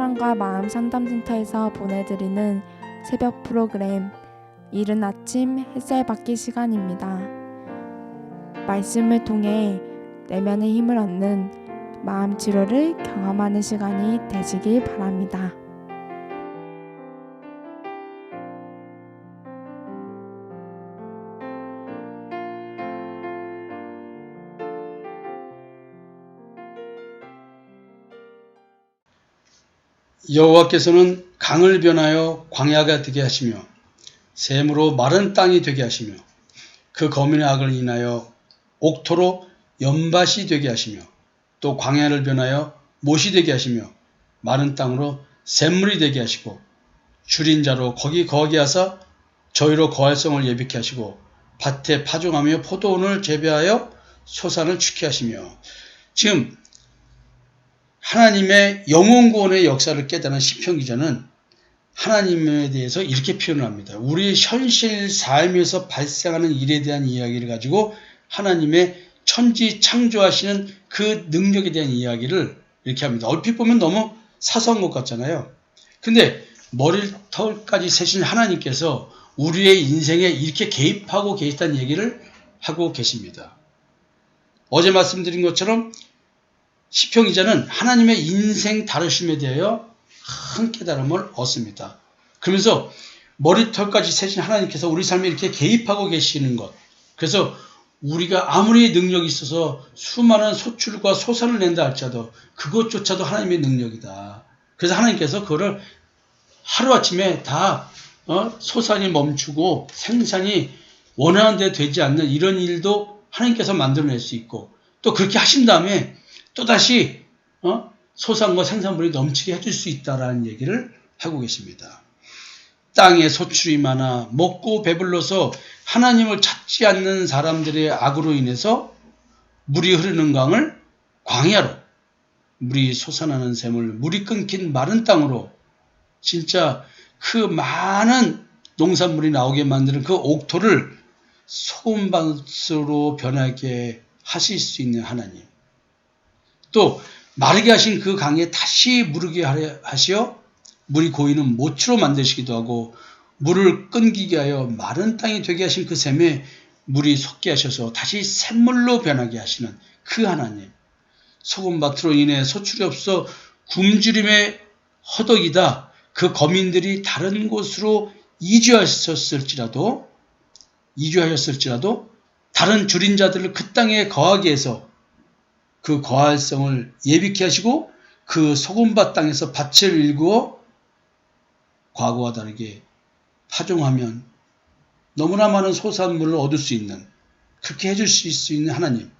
사랑과 마음 상담센터에서 보내드리는 새벽 프로그램 이른 아침 햇살 받기 시간입니다. 말씀을 통해 내면의 힘을 얻는 마음 치료를 경험하는 시간이 되시길 바랍니다. 여호와께서는 강을 변하여 광야가 되게 하시며 샘으로 마른 땅이 되게 하시며 그 거민의 악을 인하여 옥토로 연밭이 되게 하시며 또 광야를 변하여 못이 되게 하시며 마른 땅으로 샘물이 되게 하시고 줄인 자로 거기 거하게 하사 저희로 거할성을 예비케 하시고 밭에 파종하며 포도원을 재배하여 소산을 축케 하시며 지금 하나님의 영원 구원의 역사를 깨달은 시편 기자는 하나님에 대해서 이렇게 표현을 합니다. 우리의 현실 삶에서 발생하는 일에 대한 이야기를 가지고 하나님의 천지 창조하시는 그 능력에 대한 이야기를 이렇게 합니다. 얼핏 보면 너무 사소한 것 같잖아요. 근데 머리털까지 세신 하나님께서 우리의 인생에 이렇게 개입하고 계시다는 얘기를 하고 계십니다. 어제 말씀드린 것처럼 시평 기자는 하나님의 인생 다루심에 대하여 큰 깨달음을 얻습니다. 그러면서 머리털까지 세신 하나님께서 우리 삶에 이렇게 개입하고 계시는 것. 그래서 우리가 아무리 능력이 있어서 수많은 소출과 소산을 낸다 할지라도 그것조차도 하나님의 능력이다. 그래서 하나님께서 그거를 하루아침에 다 어? 소산이 멈추고 생산이 원하는 데 되지 않는 이런 일도 하나님께서 만들어낼 수 있고 또 그렇게 하신 다음에 또다시 어? 소산과 생산물이 넘치게 해줄 수 있다라는 얘기를 하고 계십니다. 땅에 소출이 많아 먹고 배불러서 하나님을 찾지 않는 사람들의 악으로 인해서 물이 흐르는 강을 광야로 물이 솟아나는 샘을 물이 끊긴 마른 땅으로 진짜 그 많은 농산물이 나오게 만드는 그 옥토를 소금밭으로 변하게 하실 수 있는 하나님. 또 마르게 하신 그 강에 다시 무르게 하시어 물이 고이는 모추로 만드시기도 하고 물을 끊기게 하여 마른 땅이 되게 하신 그 샘에 물이 솟게 하셔서 다시 샘물로 변하게 하시는 그 하나님. 소금밭으로 인해 소출이 없어 굶주림의 허덕이다. 그 거민들이 다른 곳으로 이주하셨을지라도 이주하였을지라도 다른 줄인 자들을 그 땅에 거하게 해서 그 거할성을 예비케 하시고 그 소금밭 땅에서 밭을 일구어 과거와 다르게 파종하면 너무나 많은 소산물을 얻을 수 있는 그렇게 해줄 수 있는 하나님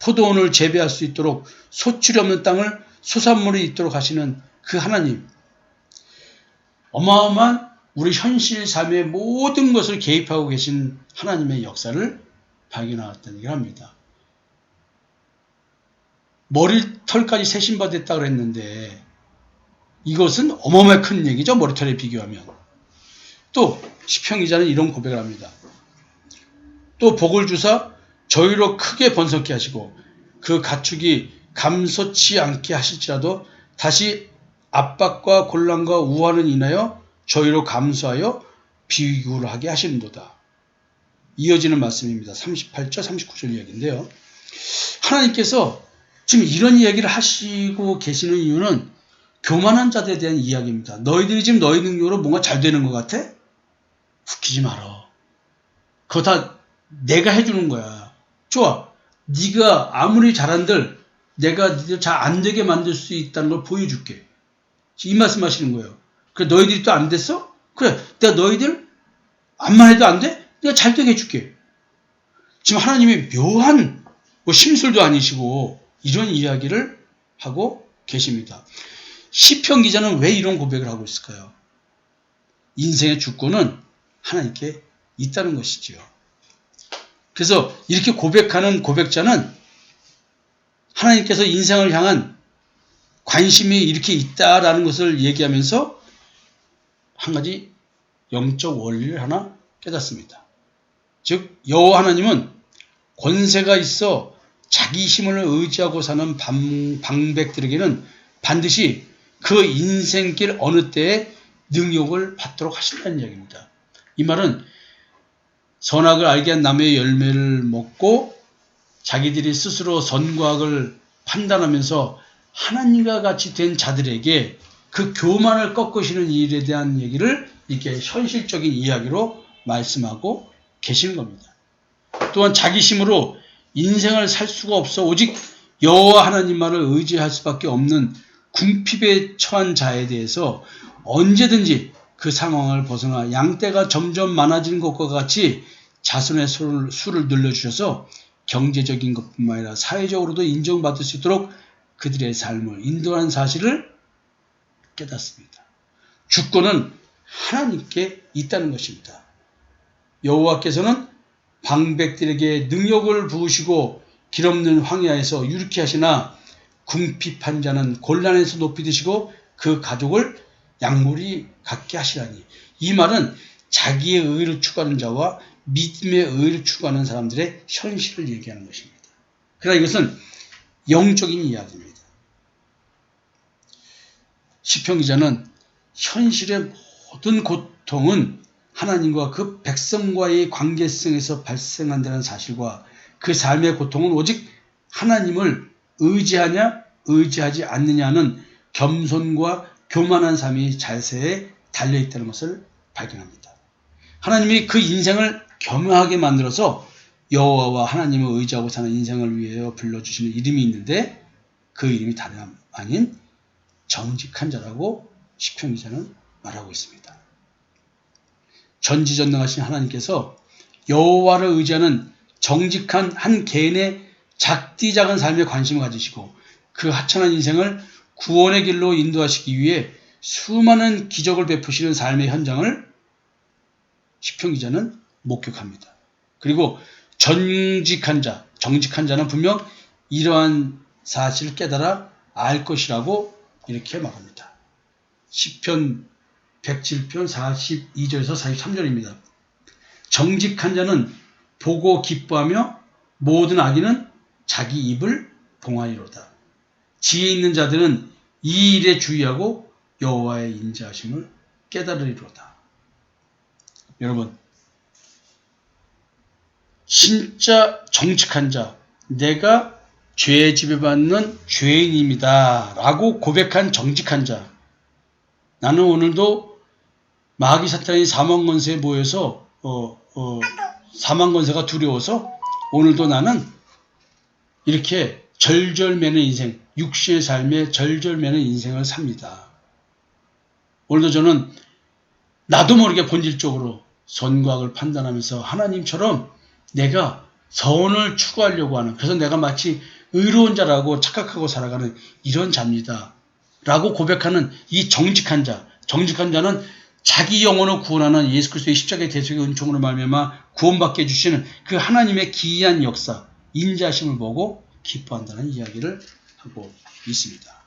포도원을 재배할 수 있도록 소출이 없는 땅을 소산물이 있도록 하시는 그 하나님 어마어마한 우리 현실 삶의 모든 것을 개입하고 계신 하나님의 역사를 발견하였다는 얘기를 합니다. 머리털까지 세신받았다 그랬는데 이것은 어마어마하게 큰 얘기죠. 머리털에 비교하면. 또 시평 기자는 이런 고백을 합니다. 또 복을 주사 저희로 크게 번성케 하시고 그 가축이 감소치 않게 하실지라도 다시 압박과 곤란과 우환을 인하여 저희로 감수하여 비굴하게 하시는도다. 이어지는 말씀입니다. 38절, 39절 이야기인데요. 하나님께서 지금 이런 이야기를 하시고 계시는 이유는 교만한 자들에 대한 이야기입니다. 너희들이 지금 너희 능력으로 뭔가 잘 되는 것 같아? 웃기지 말어. 그거 다 내가 해주는 거야. 좋아. 네가 아무리 잘한들 내가 니들 잘 안 되게 만들 수 있다는 걸 보여줄게. 이 말씀 하시는 거예요. 그래 너희들이 또 안 됐어? 그래 내가 너희들 암만 해도 안 돼? 내가 잘 되게 해줄게. 지금 하나님이 묘한 뭐 심술도 아니시고 이런 이야기를 하고 계십니다. 시편 기자는 왜 이런 고백을 하고 있을까요? 인생의 주권은 하나님께 있다는 것이지요. 그래서 이렇게 고백하는 고백자는 하나님께서 인생을 향한 관심이 이렇게 있다라는 것을 얘기하면서 한 가지 영적 원리를 하나 깨닫습니다. 즉 여호와 하나님은 권세가 있어 자기 힘을 의지하고 사는 방, 백들에게는 반드시 그 인생길 어느 때에 능욕을 받도록 하신다는 이야기입니다. 이 말은 선악을 알게 한 나무의 열매를 먹고 자기들이 스스로 선과 악을 판단하면서 하나님과 같이 된 자들에게 그 교만을 꺾으시는 일에 대한 얘기를 이렇게 현실적인 이야기로 말씀하고 계시는 겁니다. 또한 자기 힘으로 인생을 살 수가 없어 오직 여호와 하나님만을 의지할 수밖에 없는 궁핍에 처한 자에 대해서 언제든지 그 상황을 벗어나 양떼가 점점 많아지는 것과 같이 자손의 수를, 수를 늘려주셔서 경제적인 것뿐만 아니라 사회적으로도 인정받을 수 있도록 그들의 삶을 인도하는 사실을 깨닫습니다. 주권은 하나님께 있다는 것입니다. 여호와께서는 방백들에게 능력을 부으시고 길없는 황야에서 유르게 하시나 궁핍한 자는 곤란에서 높이 드시고 그 가족을 약물이 갖게 하시라니 이 말은 자기의 의를 추구하는 자와 믿음의 의를 추구하는 사람들의 현실을 얘기하는 것입니다. 그러나 이것은 영적인 이야기입니다. 시편 기자는 현실의 모든 고통은 하나님과 그 백성과의 관계성에서 발생한다는 사실과 그 삶의 고통은 오직 하나님을 의지하냐 의지하지 않느냐는 겸손과 교만한 삶이 자세에 달려 있다는 것을 발견합니다. 하나님이 그 인생을 겸허하게 만들어서 여호와와 하나님을 의지하고 사는 인생을 위하여 불러주시는 이름이 있는데 그 이름이 다름 아닌 정직한 자라고 시편 기자는 말하고 있습니다. 전지전능하신 하나님께서 여호와를 의지하는 정직한 한 개인의 작디 작은 삶에 관심을 가지시고 그 하찮은 인생을 구원의 길로 인도하시기 위해 수많은 기적을 베푸시는 삶의 현장을 시편 기자는 목격합니다. 그리고 정직한 자, 정직한 자는 분명 이러한 사실을 깨달아 알 것이라고 이렇게 말합니다. 시편 107편 42절에서 43절입니다. 정직한 자는 보고 기뻐하며 모든 악인은 자기 입을 봉하이로다. 지혜 있는 자들은 이 일에 주의하고 여호와의 인자하심을 깨달으리로다. 여러분, 진짜 정직한 자, 내가 죄 지배받는 죄인입니다. 라고 고백한 정직한 자. 나는 오늘도 마귀 사탄이 사망 권세에 모여서 어, 어, 사망 권세가 두려워서 오늘도 나는 이렇게 절절매는 인생, 육신의 삶에 절절매는 인생을 삽니다. 오늘도 저는 나도 모르게 본질적으로 선과 악을 판단하면서 하나님처럼 내가 선을 추구하려고 하는 그래서 내가 마치 의로운 자라고 착각하고 살아가는 이런 자입니다. 라고 고백하는 이 정직한 자, 정직한 자는 자기 영혼을 구원하는 예수 그리스도의 십자가의 대속의 은총으로 말미암아 구원받게 해주시는 그 하나님의 기이한 역사, 인자심을 보고 기뻐한다는 이야기를 하고 있습니다.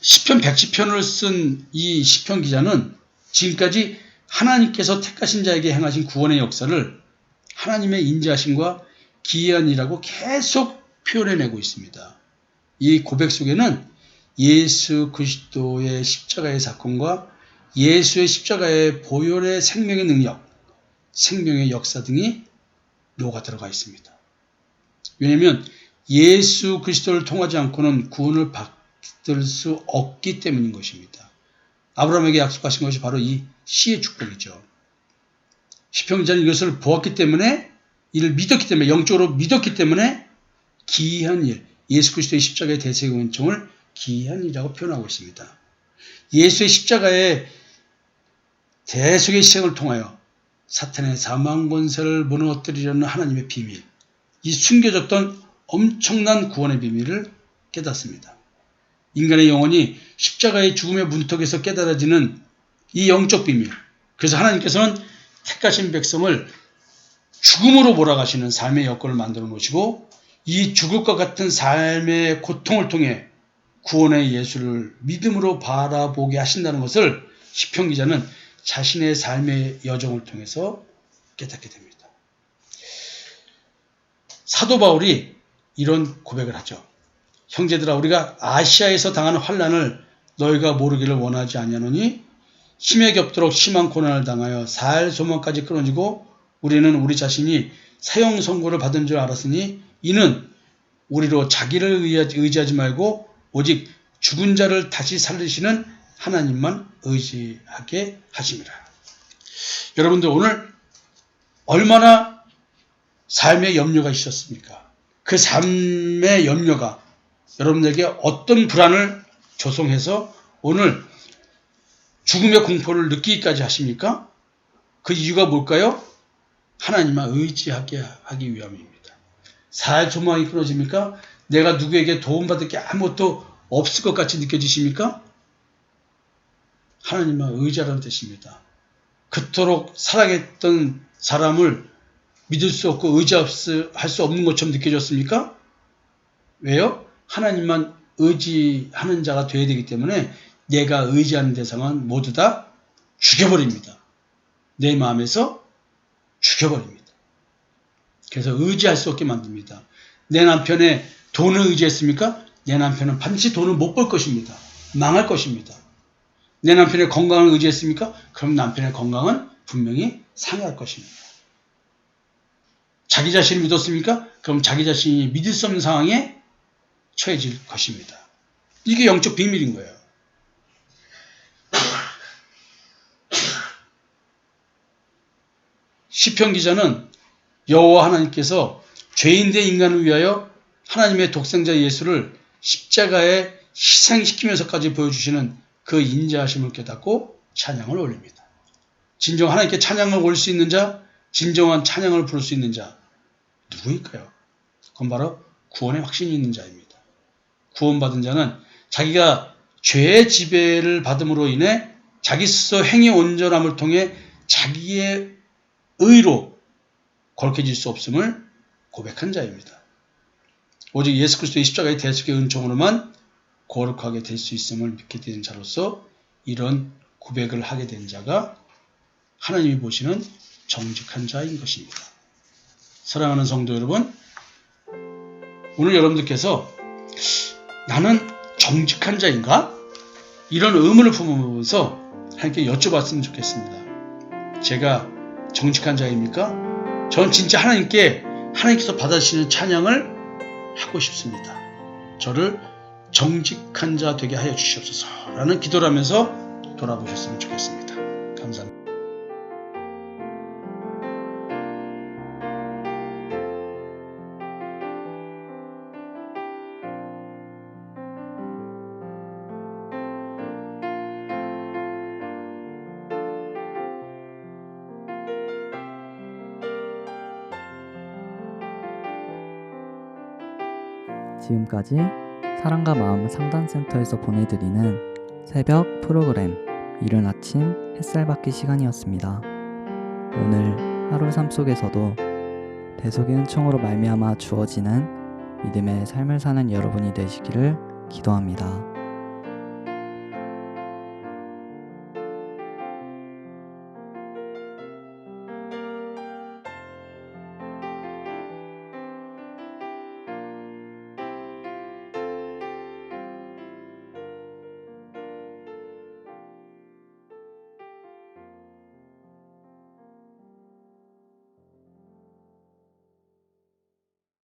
시편 110편을 쓴 이 시편 기자는 지금까지 하나님께서 택하신 자에게 행하신 구원의 역사를 하나님의 인자심과 기이한 이라고 계속 표현해내고 있습니다. 이 고백 속에는 예수 그리스도의 십자가의 사건과 예수의 십자가의 보혈의 생명의 능력, 생명의 역사 등이 녹아 들어가 있습니다. 왜냐하면 예수 그리스도를 통하지 않고는 구원을 받을 수 없기 때문인 것입니다. 아브라함에게 약속하신 것이 바로 이 시의 축복이죠. 시평자는 이것을 보았기 때문에 이를 믿었기 때문에 영적으로 믿었기 때문에 기이한 일, 예수 그리스도의 십자가의 대세의 은총을 기이한 일이라고 표현하고 있습니다. 예수의 십자가의 대속의 시행을 통하여 사탄의 사망 권세를 무너뜨리려는 하나님의 비밀, 이 숨겨졌던 엄청난 구원의 비밀을 깨닫습니다. 인간의 영혼이 십자가의 죽음의 문턱에서 깨달아지는 이 영적 비밀. 그래서 하나님께서는 택하신 백성을 죽음으로 몰아가시는 삶의 여건을 만들어 놓으시고 이것 같은 삶의 고통을 통해 구원의 예수를 믿음으로 바라보게 하신다는 것을 시편 기자는 자신의 삶의 여정을 통해서 깨닫게 됩니다. 사도 바울이 이런 고백을 하죠. 형제들아 우리가 아시아에서 당하는 환란을 너희가 모르기를 원하지 아니하노니 힘에 겹도록 심한 고난을 당하여 살 소망까지 끊어지고 우리는 우리 자신이 사형 선고를 받은 줄 알았으니 이는 우리로 자기를 의지하지 말고 오직 죽은 자를 다시 살리시는 하나님만 의지하게 하심이라. 여러분들 오늘 얼마나 삶의 염려가 있었습니까? 그 삶의 염려가 여러분들에게 어떤 불안을 조성해서 오늘 죽음의 공포를 느끼기까지 하십니까? 그 이유가 뭘까요? 하나님만 의지하게 하기 위함입니다. 살 조망이 끊어집니까? 내가 누구에게 도움받을 게 아무것도 없을 것 같이 느껴지십니까? 하나님만 의지하라는 뜻입니다. 그토록 사랑했던 사람을 믿을 수 없고 의지할 수 없는 것처럼 느껴졌습니까? 왜요? 하나님만 의지하는 자가 되어야 되기 때문에 내가 의지하는 대상은 모두 다 죽여버립니다. 내 마음에서 죽여버립니다. 그래서 의지할 수 없게 만듭니다. 내 남편의 돈을 의지했습니까? 내 남편은 반드시 돈을 못 벌 것입니다. 망할 것입니다. 내 남편의 건강을 의지했습니까? 그럼 남편의 건강은 분명히 상할 것입니다. 자기 자신을 믿었습니까? 그럼 자기 자신이 믿을 수 없는 상황에 처해질 것입니다. 이게 영적 비밀인 거예요. 시편 기자는 여호와 하나님께서 죄인 된 인간을 위하여 하나님의 독생자 예수를 십자가에 희생시키면서까지 보여주시는 그 인자하심을 깨닫고 찬양을 올립니다. 진정 하나님께 찬양을 올 수 있는 자, 진정한 찬양을 부를 수 있는 자 누구일까요? 그건 바로 구원의 확신이 있는 자입니다. 구원받은 자는 자기가 죄의 지배를 받음으로 인해 자기 스스로 행위 온전함을 통해 자기의 의로 거룩해질 수 없음을 고백한 자입니다. 오직 예수 그리스도의 십자가의 대속의 은총으로만 거룩하게 될 수 있음을 믿게 된 자로서 이런 고백을 하게 된 자가 하나님이 보시는 정직한 자인 것입니다. 사랑하는 성도 여러분, 오늘 여러분들께서 나는 정직한 자인가? 이런 의문을 품으면서 하나님께 여쭤봤으면 좋겠습니다. 제가 정직한 자입니까? 전 진짜 하나님께 하나님께서 받아주시는 찬양을 하고 싶습니다. 저를 정직한 자 되게 하여 주시옵소서 라는 기도를 하면서 돌아보셨으면 좋겠습니다. 감사합니다. 지금까지 사랑과 마음 상담센터에서 보내드리는 새벽 프로그램 이른 아침 햇살 받기 시간이었습니다. 오늘 하루 삶 속에서도 대속의 은총으로 말미암아 주어지는 믿음의 삶을 사는 여러분이 되시기를 기도합니다.